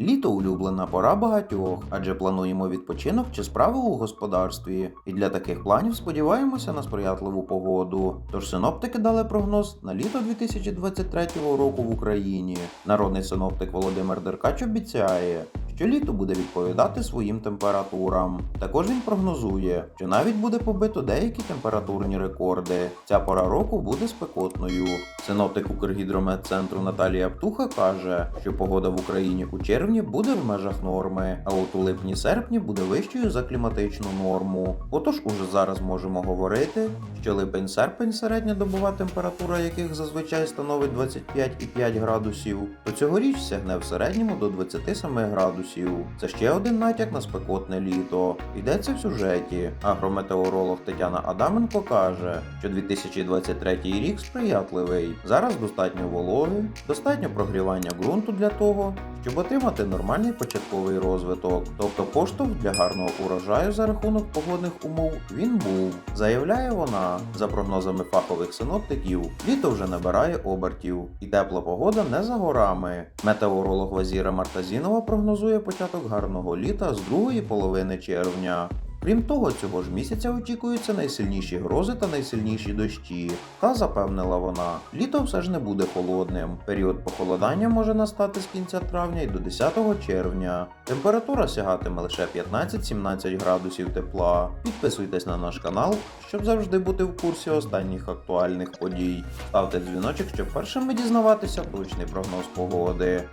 Літо улюблена пора багатьох, адже плануємо відпочинок чи справи у господарстві. І для таких планів сподіваємося на сприятливу погоду. Тож синоптики дали прогноз на літо 2023 року в Україні. Народний синоптик Володимир Деркач обіцяє, що літо буде відповідати своїм температурам. Також він прогнозує, що навіть буде побито деякі температурні рекорди. Ця пора року буде спекотною. Синоптик Укргідрометцентру Наталія Птуха каже, що погода в Україні у червні буде в межах норми, а от у липні-серпні буде вищою за кліматичну норму. Отож, уже зараз можемо говорити, що липень-серпень середня добова температура яких зазвичай становить 25,5 градусів, то цьогоріч сягне в середньому до 27 градусів. Це ще один натяк на спекотне літо. Йдеться в сюжеті. Агрометеоролог Тетяна Адаменко каже, що 2023 рік сприятливий. Зараз достатньо вологи, достатньо прогрівання ґрунту для того, щоб отримати нормальний початковий розвиток. Тобто поштовх для гарного урожаю за рахунок погодних умов він був, заявляє вона. За прогнозами фахових синоптиків, літо вже набирає обертів, і тепла погода не за горами. Метеоролог Вазіра Мартазінова прогнозує початок гарного літа з другої половини червня. Крім того, цього ж місяця очікуються найсильніші грози та найсильніші дощі. Та запевнила вона, літо все ж не буде холодним. Період похолодання може настати з кінця травня і до 10 червня. Температура сягатиме лише 15-17 градусів тепла. Підписуйтесь на наш канал, щоб завжди бути в курсі останніх актуальних подій. Ставте дзвіночок, щоб першими дізнаватися точний прогноз погоди.